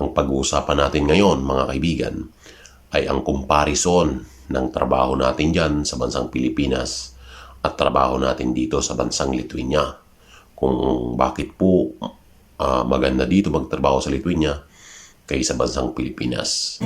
Ang pag-uusapan natin ngayon, mga kaibigan, ay ang comparison ng trabaho natin dyan sa bansang Pilipinas at trabaho natin dito sa bansang Lithuania. Kung bakit po ah, maganda dito magtrabaho sa Lithuania kaysa bansang Pilipinas.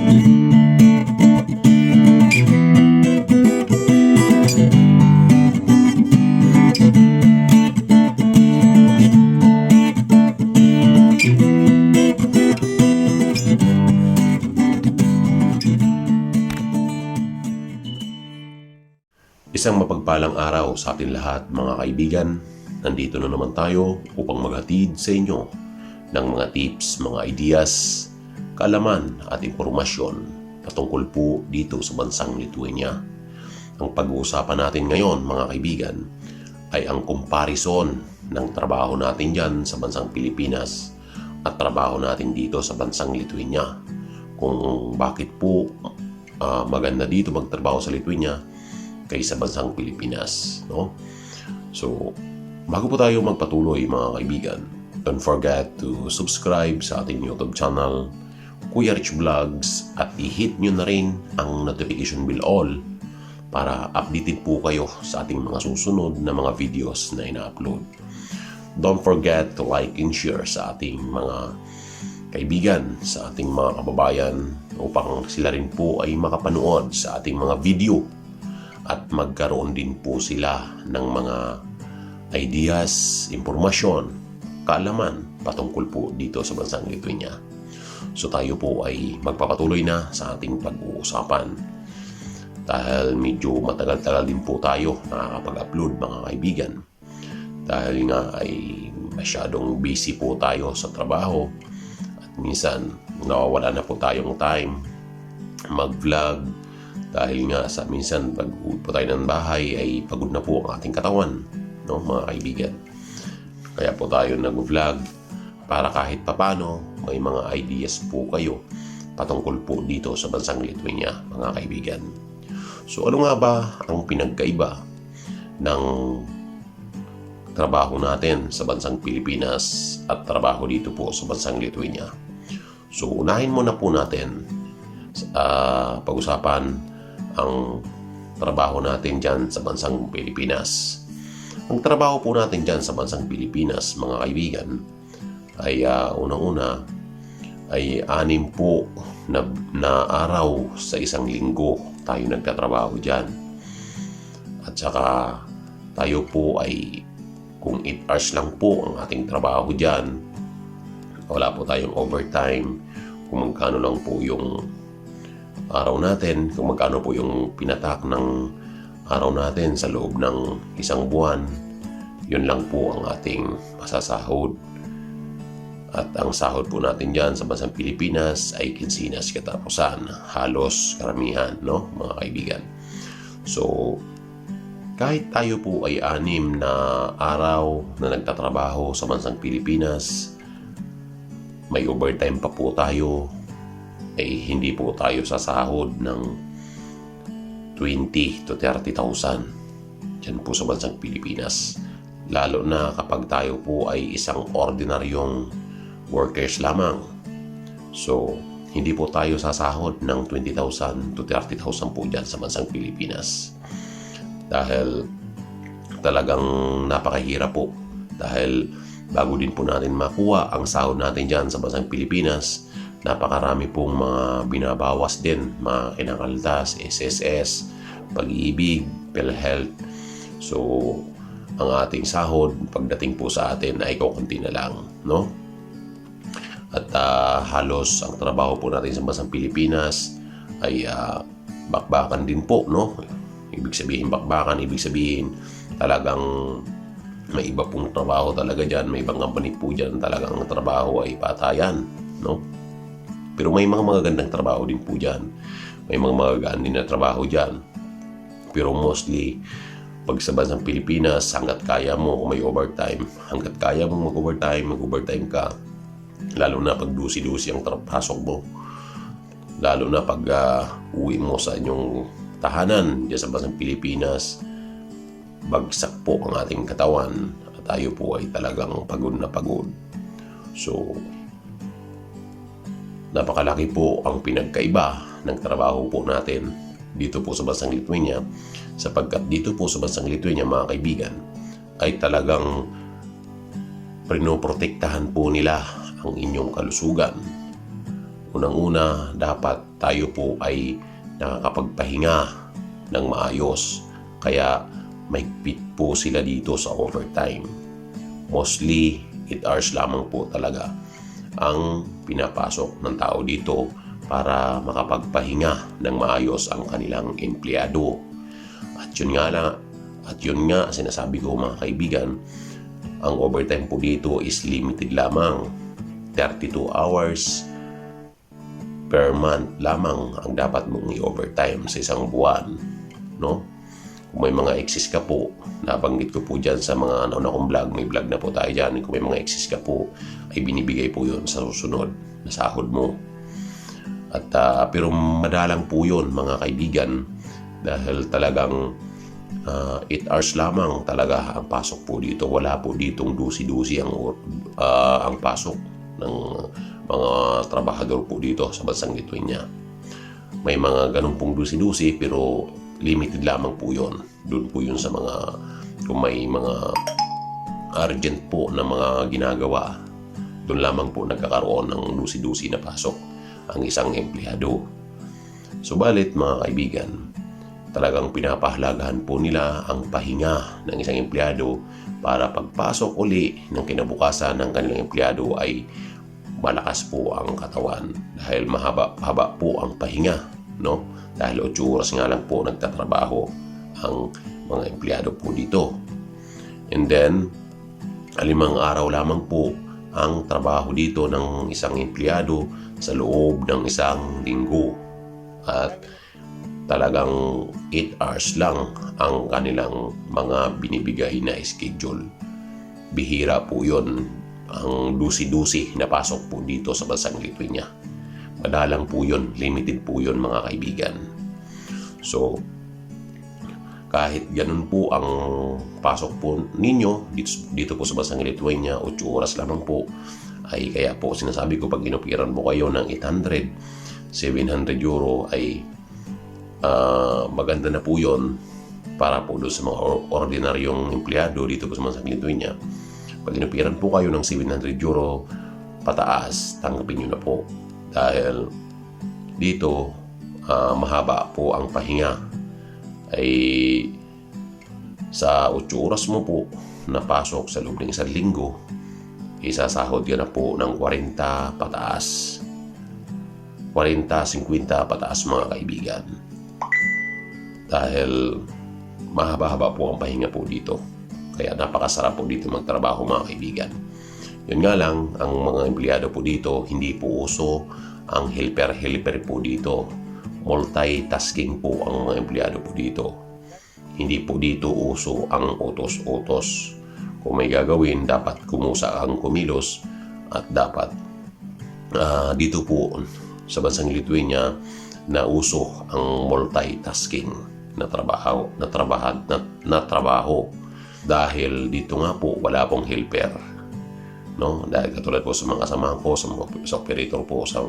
Isang mapagpalang araw sa atin lahat mga kaibigan. Nandito na naman tayo upang maghatid sa inyo ng mga tips, mga ideas, kaalaman at impormasyon patungkol po dito sa bansang Lithuania. Ang pag-uusapan natin ngayon mga kaibigan ay ang comparison ng trabaho natin dyan sa bansang Pilipinas at trabaho natin dito sa bansang Lithuania. Kung bakit po ah, maganda dito magtrabaho sa Lithuania kaysa bansang Pilipinas, no? So, bago po tayo magpatuloy mga kaibigan, don't forget to subscribe sa ating YouTube channel, Kuya Rich Vlogs, at i-hit nyo na rin ang notification bell all para updated po kayo sa ating mga susunod na mga videos na ina-upload. Don't forget to like and share sa ating mga kaibigan, sa ating mga kababayan upang sila rin po ay makapanood sa ating mga video at magkaroon din po sila ng mga ideas, impormasyon, kaalaman patungkol po dito sa bansang Lithuania. So tayo po ay magpapatuloy na sa ating pag-uusapan. Dahil medyo matagal-tagal din po tayo nakakapag-upload mga kaibigan. Dahil nga ay masyadong busy po tayo sa trabaho at minsan nawawala na po tayong time mag-vlog dahil nga sa minsan pag po tayo ng bahay ay pagod na po ang ating katawan, no, mga kaibigan. Kaya po tayo nag-vlog para kahit papano may mga ideas po kayo patungkol po dito sa bansang Lithuania, mga kaibigan. So ano nga ba ang pinagkaiba ng trabaho natin sa bansang Pilipinas at trabaho dito po sa bansang Lithuania? So unahin muna po natin uh, pag-usapan ang trabaho natin dyan sa bansang Pilipinas. Ang trabaho po natin dyan sa bansang Pilipinas, mga kaibigan, ay uh, unang-una ay anim po na, na araw sa isang linggo tayo nagtatrabaho dyan. At saka tayo po ay kung 8 hours lang po ang ating trabaho dyan, wala po tayong overtime, kung magkano lang po yung araw natin, kung magkano po yung pinatak ng araw natin sa loob ng isang buwan, yun lang po ang ating masasahod. At ang sahod po natin dyan sa bansang Pilipinas ay kinsinas katapusan. Halos karamihan, no, mga kaibigan. So, kahit tayo po ay anim na araw na nagtatrabaho sa bansang Pilipinas, may overtime pa po tayo, ay hindi po tayo sasahod ng 20 to 30,000 dyan po sa bansang Pilipinas. Lalo na kapag tayo po ay isang ordinaryong workers lamang. So, hindi po tayo sasahod ng 20,000 to 30,000 po dyan sa bansang Pilipinas. Dahil talagang napakahirap po. Dahil bago din po natin makuha ang sahod natin dyan sa bansang Pilipinas, napakarami pong mga binabawas din, mga kinakaltas, SSS, pag-ibig, PhilHealth. So, ang ating sahod pagdating po sa atin ay kukunti na lang, no? At uh, halos ang trabaho po natin sa bansang Pilipinas ay uh, bakbakan din po, no? Ibig sabihin bakbakan, ibig sabihin talagang may iba pong trabaho talaga dyan, may ibang company po dyan talagang trabaho ay patayan, no? Pero may mga magagandang trabaho din po dyan. May mga magagaan din na trabaho dyan. Pero mostly, pag sa bansang Pilipinas, hanggat kaya mo kung may overtime, hanggat kaya mo mag-overtime, mag-overtime ka. Lalo na pag dusi-dusi ang pasok mo. Lalo na pag uh, uwi mo sa inyong tahanan dyan sa bansang Pilipinas, bagsak po ang ating katawan at tayo po ay talagang pagod na pagod. So, napakalaki po ang pinagkaiba ng trabaho po natin dito po sa bansang Lithuania sapagkat dito po sa bansang Lithuania mga kaibigan ay talagang pinoprotektahan po nila ang inyong kalusugan. Unang-una, dapat tayo po ay nakakapagpahinga ng maayos. Kaya mahigpit po sila dito sa overtime. Mostly, 8 hours lamang po talaga ang pinapasok ng tao dito para makapagpahinga ng maayos ang kanilang empleyado. At yun nga na, at yun nga sinasabi ko mga kaibigan, ang overtime po dito is limited lamang. 32 hours per month lamang ang dapat mong i-overtime sa isang buwan. No? Kung may mga excess ka po, nabanggit ko po dyan sa mga nauna kong vlog, may vlog na po tayo dyan. Kung may mga excess ka po, ay binibigay po yun sa susunod na sahod mo. At ah, pero madalang po yun mga kaibigan dahil talagang 8 hours lamang talaga ang pasok po dito. Wala po ditong dusi-dusi ang, ah, ang pasok ng mga trabahador po dito sa bansang Lithuania. May mga ganun pong dusi-dusi pero limited lamang po yon. Doon po yun sa mga kung may mga urgent po na mga ginagawa doon lamang po nagkakaroon ng dusi-dusi na pasok ang isang empleyado. Subalit mga kaibigan, talagang pinapahalagahan po nila ang pahinga ng isang empleyado para pagpasok uli ng kinabukasan ng kanilang empleyado ay malakas po ang katawan dahil mahaba-haba po ang pahinga no dahil 8 oras nga lang po nagtatrabaho ang mga empleyado po dito and then limang araw lamang po ang trabaho dito ng isang empleyado sa loob ng isang linggo at talagang 8 hours lang ang kanilang mga binibigay na schedule. Bihira po yon ang dusi-dusi na pasok po dito sa bansang Lithuania. Madalang po yon, limited po yon mga kaibigan. So, kahit ganun po ang pasok po ninyo dito, dito po sa bansang Lithuania, 8 oras lamang po, ay kaya po sinasabi ko pag inupiran mo kayo ng 800, 700 euro ay ah, maganda na po yon para po doon sa mga or- ordinaryong empleyado dito po sa bansang Lithuania. Pag inupiran po kayo ng 700 euro pataas, tanggapin nyo na po. Dahil dito, ah, mahaba po ang pahinga. Ay sa 8 oras mo po na pasok sa loob ng isang linggo, isasahod ka na po ng 40 pataas. 40-50 pataas mga kaibigan. Dahil mahaba-haba po ang pahinga po dito. Kaya napakasarap po dito magtrabaho mga kaibigan. Yun nga lang, ang mga empleyado po dito, hindi po uso ang helper-helper po dito. Multitasking po ang mga empleyado po dito. Hindi po dito uso ang utos-utos. Kung may gagawin, dapat kumusa ang kumilos at dapat ah, dito po sa bansang Lithuania na uso ang multitasking na trabaho na trabaho na, na trabaho dahil dito nga po wala pong helper no? Dahil katulad po sa mga kasamahan ko sa mga sa operator po sa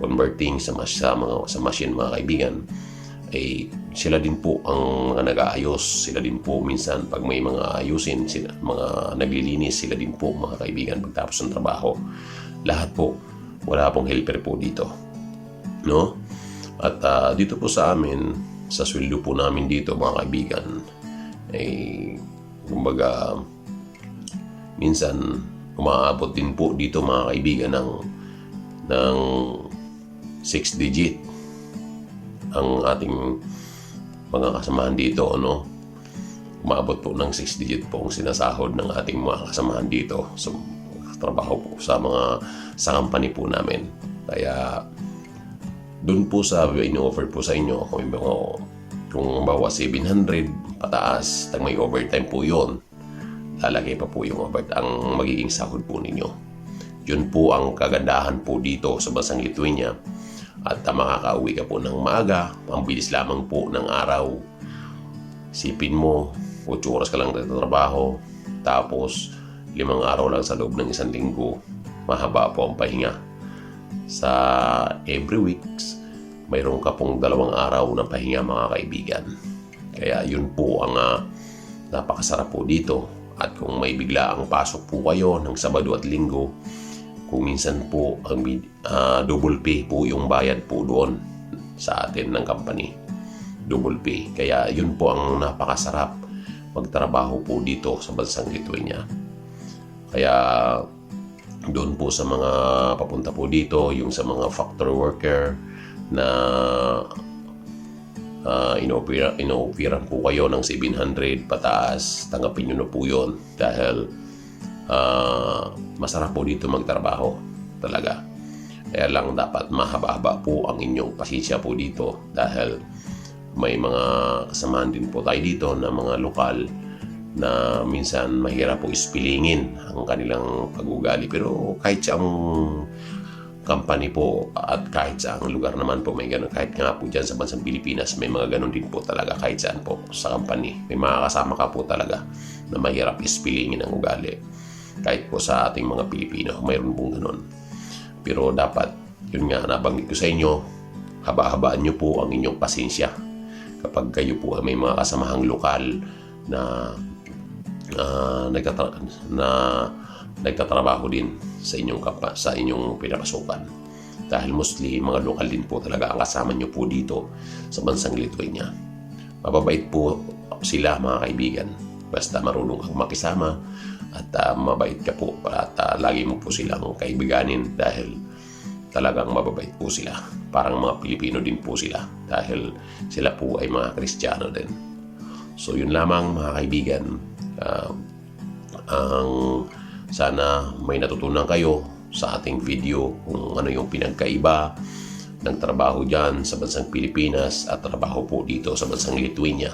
converting sa mas sa mga sa machine mga kaibigan ay sila din po ang mga nag-aayos. Sila din po minsan pag may mga ayusin sila, mga naglilinis sila din po mga kaibigan pagtapos ng trabaho. Lahat po wala pong helper po dito no? At ah, dito po sa amin sa sweldo po namin dito mga kaibigan ay kumbaga minsan umaabot din po dito mga kaibigan ng ng 6 digit ang ating mga kasamahan dito ano? Umabot po ng 6 digit po ang sinasahod ng ating mga kasamahan dito sa trabaho po sa mga sa company po namin. Kaya doon po sa in-offer po sa inyo kung mga kung bawa 700 pataas tag may overtime po yon lalagay pa po yung overtime ang magiging sahod po ninyo yun po ang kagandahan po dito sa bansang Lithuania at uh, makakauwi ka po ng maaga ang bilis lamang po ng araw sipin mo 8 oras ka lang nagtatrabaho tapos limang araw lang sa loob ng isang linggo mahaba po ang pahinga sa every weeks, mayroon ka pong dalawang araw na pahinga mga kaibigan. Kaya yun po ang ah, napakasarap po dito. At kung may bigla ang pasok po kayo ng Sabado at Linggo, kung minsan po ang ah, double pay po yung bayad po doon sa atin ng company. Double pay. Kaya yun po ang napakasarap magtrabaho po dito sa bansang Lithuania. Kaya doon po sa mga papunta po dito, yung sa mga factory worker na uh, inoopera, inooperan po kayo ng 700 pataas, tanggapin nyo na po yun dahil ah, masarap po dito magtrabaho talaga. Kaya lang dapat mahaba-haba po ang inyong pasensya po dito dahil may mga kasamahan din po tayo dito na mga lokal na minsan mahirap po ispilingin ang kanilang pag-ugali. Pero kahit sa ang company po at kahit sa ang lugar naman po may ganun. Kahit nga po dyan sa bansang Pilipinas may mga ganun din po talaga kahit saan po sa company. May mga kasama ka po talaga na mahirap ispilingin ang ugali. Kahit po sa ating mga Pilipino, mayroon pong ganun. Pero dapat, yun nga, nabanggit ko sa inyo, haba-habaan nyo po ang inyong pasensya. Kapag kayo po ay may mga kasamahang lokal na ah, nagtatra- na nagtatrabaho din sa inyong kapa, sa inyong pinapasukan. Dahil mostly mga lokal din po talaga ang kasama nyo po dito sa bansang Lithuania. Mababait po sila mga kaibigan. Basta marunong kang makisama at ah, mabait ka po at ah, lagi mo po silang kaibiganin dahil talagang mababait po sila. Parang mga Pilipino din po sila dahil sila po ay mga Kristiyano din. So yun lamang mga kaibigan. Ah, ang sana may natutunan kayo sa ating video kung ano yung pinagkaiba ng trabaho dyan sa bansang Pilipinas at trabaho po dito sa bansang Lithuania.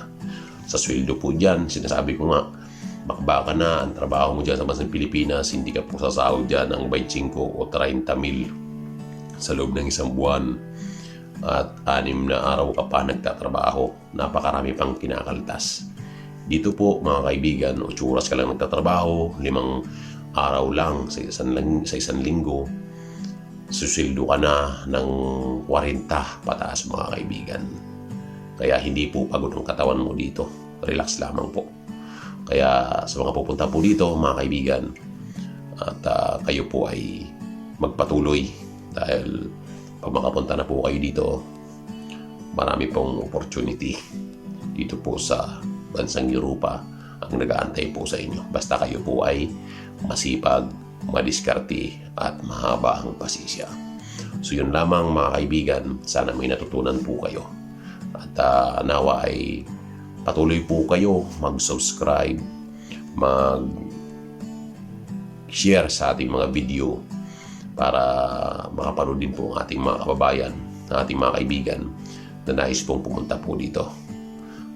Sa sweldo po dyan, sinasabi ko nga, bakbaka na ang trabaho mo dyan sa bansang Pilipinas, hindi ka po sasahod dyan ng 25 o 30 mil sa loob ng isang buwan at anim na araw ka pa nagtatrabaho. Napakarami pang kinakaltas. Dito po mga kaibigan, 8 oras ka lang nagtatrabaho, limang araw lang sa isang, lang, sa isang linggo, susildo ka na ng 40 pataas mga kaibigan. Kaya hindi po pagod ang katawan mo dito. Relax lamang po. Kaya sa mga pupunta po dito mga kaibigan, at ah, kayo po ay magpatuloy dahil pag makapunta na po kayo dito, marami pong opportunity dito po sa bansang Europa ang nag-aantay po sa inyo. Basta kayo po ay masipag, madiskarte at mahaba ang pasisya. So yun lamang mga kaibigan, sana may natutunan po kayo. At ah, nawa ay patuloy po kayo mag-subscribe, mag share sa ating mga video para makapanood din po ang ating mga kababayan, ang ating mga kaibigan na nais pong pumunta po dito.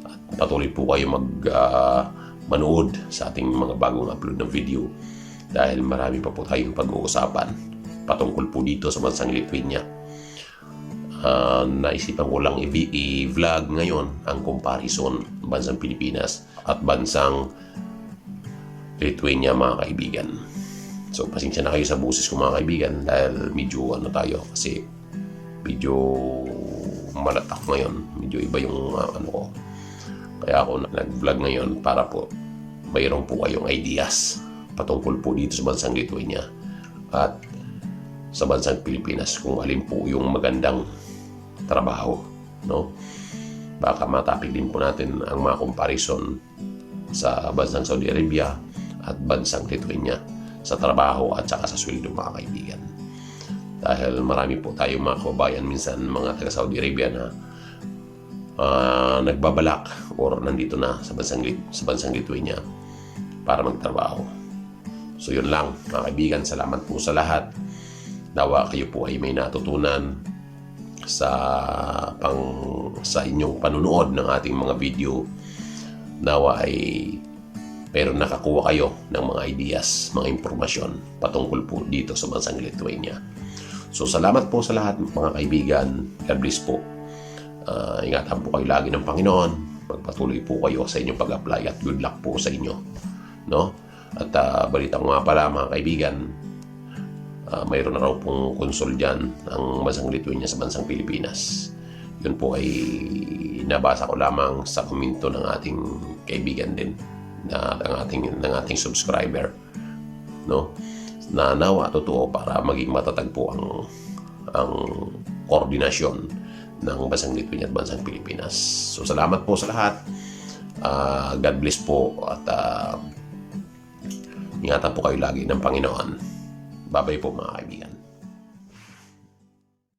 At patuloy po kayo mag ah, manood sa ating mga bagong upload ng video dahil marami pa po tayong pag-uusapan patungkol po dito sa bansang Lithuania. Ah, naisipan ko lang i-vlog ngayon ang comparison ng bansang Pilipinas at bansang Lithuania mga kaibigan. So, pasensya na kayo sa busis ko mga kaibigan dahil medyo ano tayo kasi medyo malat ako ngayon. Medyo iba yung uh, ano ko. Kaya ako nag-vlog ngayon para po mayroon po kayong ideas patungkol po dito sa bansang Lithuania at sa bansang Pilipinas kung alin po yung magandang trabaho. No? Baka matapik din po natin ang mga comparison sa bansang Saudi Arabia at bansang Lithuania sa trabaho at saka sa sweldo mga kaibigan. Dahil marami po tayong mga kababayan minsan mga taga Saudi Arabia na ah, nagbabalak or nandito na sa bansang, sa bansang Lithuania para magtrabaho. So yun lang mga kaibigan, salamat po sa lahat. Nawa kayo po ay may natutunan sa pang sa inyong panunood ng ating mga video. Nawa ay pero nakakuha kayo ng mga ideas, mga impormasyon patungkol po dito sa bansang Lithuania. So salamat po sa lahat mga kaibigan. God bless po. Ah, ingatan po kayo lagi ng Panginoon. Magpatuloy po kayo sa inyong pag-apply at good luck po sa inyo. No? At ah, balita ko nga pala mga kaibigan, Ah, mayroon na raw pong konsul dyan ang bansang Lithuania sa bansang Pilipinas. Yun po ay nabasa ko lamang sa komento ng ating kaibigan din na ng ating ng ating subscriber no na nawa totoo para maging matatag po ang ang koordinasyon ng bansang Lithuania at bansang Pilipinas. So salamat po sa lahat. Ah, God bless po at ah, ingatan po kayo lagi ng Panginoon. Babay po mga kaibigan.